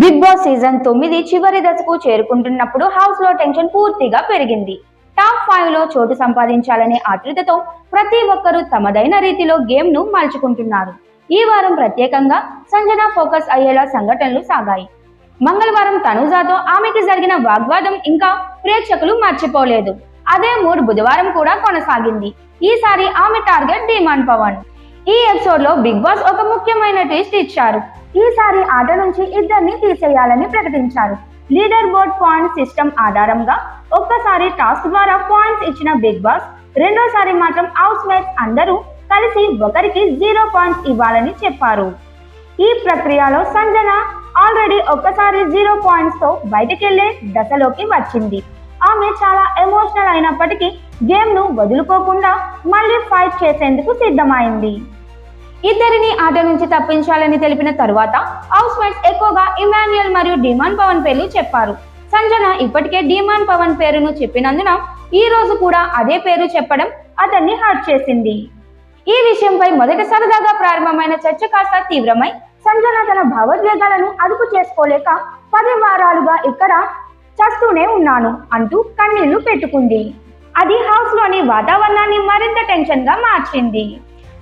Big boss season తొమ్మిది చివరి దశకు చేరుకుంటున్నప్పుడు హౌస్లో టెన్షన్ పూర్తిగా పెరిగింది. టాప్ ఫైవ్లో చోటు సంపాదించాలనే ఆతృతతో ప్రతి ఒక్కరూ తమదైన రీతిలో గేమ్ను మలుచుకుంటున్నారు. ఈ వారం ప్రత్యేకంగా సంజన ఫోకస్ అయ్యేలా సంఘటనలు సాగాయి. మంగళవారం తనుజాతో ఆమెకి జరిగిన వాగ్వాదం ఇంకా ప్రేక్షకులు మర్చిపోలేదు. అదే మూడ్ బుధవారం కూడా కొనసాగింది. ఈసారి ఆమె టార్గెట్ డిమాండ్ పవన్ ఈ ఎపిసోడ్లో బిగ్ బాస్ ఒక ముఖ్యమైన ట్విస్ట్ ఇచ్చారు. ఈసారి ఆట నుంచి ఇద్దరిని తీసేయాలని ప్రకటించారు. లీడర్ బోర్డ్ పాయింట్ సిస్టమ్ ఆధారంగా ఒక్కసారి టాస్క్ ద్వారా పాయింట్స్ ఇచ్చిన బిగ్ బాస్ రెండోసారి మాత్రం హౌస్ మేట్స్ అందరూ కలిసి ఒకరికి జీరో పాయింట్స్ ఇవ్వాలని చెప్పారు. ఈ ప్రక్రియలో సంజన ఆల్రెడీ ఒక్కసారి జీరో పాయింట్స్తో బయటకెళ్ళే దశలోకి వచ్చింది. ఆమె చాలా ఎమోషనల్ అయినప్పటికీ గేమ్ను వదులుకోకుండా మళ్ళీ ఫైట్ చేసేందుకు సిద్ధమైంది. ఇద్దరిని ఆట నుంచి తప్పించాలని తెలిపిన తరువాత హౌస్ మేట్స్ ఎక్కువగా ఇమాన్యుయల్ మరియు డిమాండ్ పవన్ పేర్లు చెప్పారు. సంజన ఇప్పటికే డిమాండ్ పవన్ పేరును చెప్పినందున ఈ రోజు కూడా అదే పేరు చెప్పడం అతన్ని హర్ట్ చేసింది. ఈ విషయంపై మొదట సరదాగా ప్రారంభమైన చర్చ కాస్త తీవ్రమై సంజన తన భావోద్వేగాలను అదుపు చేసుకోలేక పది వారాలుగా ఇక్కడ చస్తూనే ఉన్నాను అంటూ కన్నీళ్ళు పెట్టుకుంది. అది హౌస్లోని వాతావరణాన్ని మరింత టెన్షన్గా మార్చింది.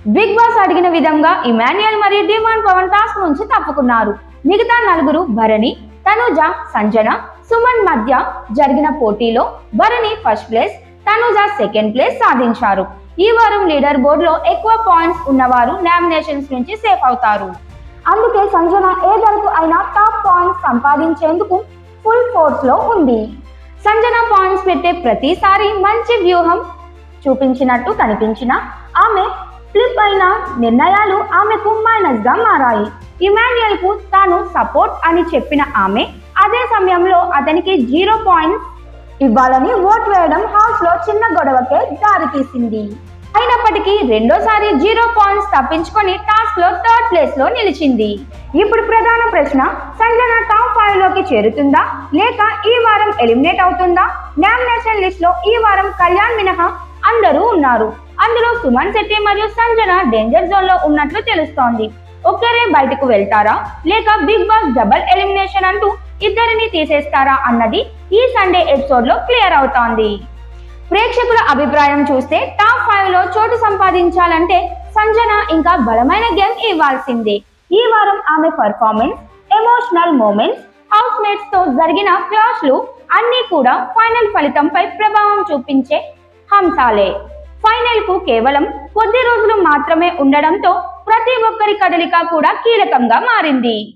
బిగ్ బాస్ అడిగిన విధంగా ఇమాన్యుయల్ మరియు డిమాండ్ పవన్ టాస్క్ నుంచి తప్పుకున్నారు. మిగతా నలుగురు భరణి తనుజ సంజన సుమన్ మధ్య జరిగిన పోటీలో Bharani first place Tanuja second place సాధించారు. ఈ వారం లీడర్ బోర్డులో ఎక్కువ పాయింట్స్ ఉన్నవారు నామినేషన్స్ నుంచి సేఫ్ అవుతారు. అందుకే సంజన ఏ ధరకు అయినా టాప్ పాయింట్స్ సంపాదించేందుకు ఫుల్ ఫోర్స్లో ఉంది. సంజన పాయింట్స్ పెట్టే ప్రతిసారి మంచి వ్యూహం చూపించినట్టు కనిపించిన ఆమె ఫ్లిప్ అయిన నిర్ణయాలు ఆమెకు మైనస్గా మారాయి. ఇమాన్యుయల్కు తాను సపోర్ట్ అని చెప్పిన ఆమె అదే సమయంలో అతనికి జీరో పాయింట్స్ ఇవ్వాలని ఓట్ వేయడం హౌస్లో చిన్న గొడవకే దారితీసింది అయినప్పటికీ రెండోసారి జీరో పాయింట్స్ తప్పించుకొని టాస్క్లో థర్డ్ ప్లేస్లో నిలిచింది. ఇప్పుడు ప్రధాన ప్రశ్న సంజన టాప్ స్థాయిలోకి చేరుతుందా? లేక ఈ వారం ఎలిమినేట్ అవుతుందా? నామినేషన్ లిస్ట్లో ఈ వారం కళ్యాణ్ మినహా అందరూ ఉన్నారు. అందులో సుమన్ శెట్టి మరియు సంజన డేంజర్ జోన్లో ఉన్నట్లు తెలుస్తోంది. ఒక్కరే బయటకు వెళ్తారా? లేక బిగ్ బాస్ డబల్ ఎలిమినేషన్ అంటూ ఇద్దరిని తీసేస్తారా అన్నది ఈ సండే ఎపిసోడ్లో క్లియర్ అవుతోంది. ప్రేక్షకుల అభిప్రాయం చూస్తే టాప్ ఫైవ్లో చోటు సంపాదించాలంటే సంజన ఇంకా బలమైన గేమ్ ఇవ్వాల్సిందే. ఈ వారం ఆమె పర్ఫార్మెన్స్ ఎమోషనల్ మూమెంట్స్ హౌస్ మేట్స్తో జరిగిన క్లాష్లు అన్నీ కూడా ఫైనల్ ఫలితంపై ప్రభావం చూపించే హంసాలే. ఫైనల్కు కేవలం కొద్ది రోజులు మాత్రమే ఉండడంతో ప్రతి ఒక్కరి కదలిక కూడా కీలకంగా మారింది.